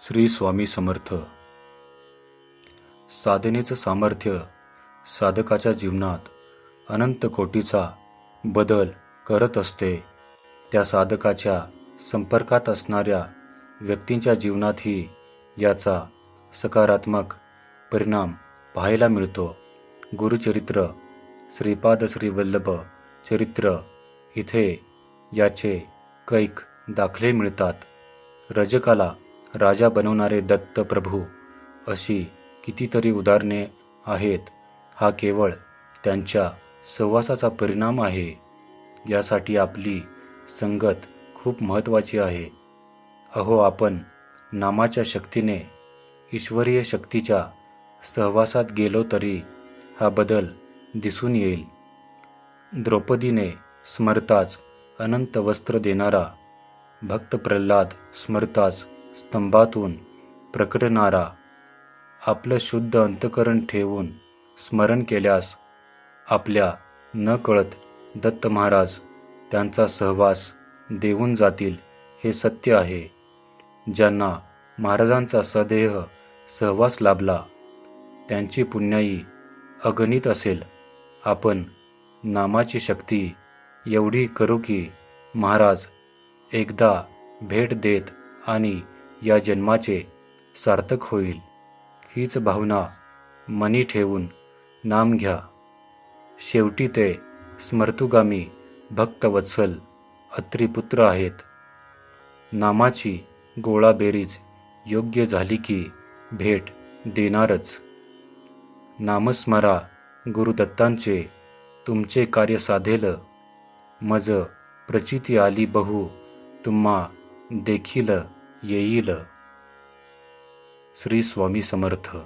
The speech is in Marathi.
श्री स्वामी समर्थ. साधनेचं सामर्थ्य साधकाच्या जीवनात अनंत कोटीचा बदल करत असते. त्या साधकाच्या संपर्कात असणाऱ्या व्यक्तींच्या जीवनातही याचा सकारात्मक परिणाम पाहायला मिळतो. गुरुचरित्र श्रीपाद श्रीवल्लभ चरित्र इथे याचे कैक दाखले मिळतात. रजकाला राजा बनवणारे दत्त प्रभू अशी कितीतरी उदाहरणे आहेत. हा केवळ त्यांच्या सहवासाचा परिणाम आहे. यासाठी आपली संगत खूप महत्त्वाची आहे. अहो आपण नामाच्या शक्तीने ईश्वरीय शक्तीच्या सहवासात गेलो तरी हा बदल दिसून येईल. द्रौपदीने स्मरताच अनंत वस्त्र देणारा भक्त प्रल्हाद स्मरताच स्तंभातून प्रकटणारा आपलं शुद्ध अंतकरण ठेवून स्मरण केल्यास आपल्या न कळत दत्त महाराज त्यांचा सहवास देऊन जातील हे सत्य आहे. ज्यांना महाराजांचा सदेह सहवास लाभला त्यांची पुण्याई अगणित असेल. आपण नामाची शक्ती एवढी करू की महाराज एकदा भेट देत आणि या जन्माचे सार्थक होईल. हीच भावना मनी ठेवून नाम घ्या. शेवटी ते स्मर्तुगामी भक्तवत्सल अत्रिपुत्र आहेत. नामाची गोळाबेरीज योग्य झाली की भेट देणारच. नामस्मरा गुरुदत्तांचे तुमचे कार्य साधेल. मज प्रचिती आली बहु तुम्हा देखील येईल. श्री स्वामी समर्थ.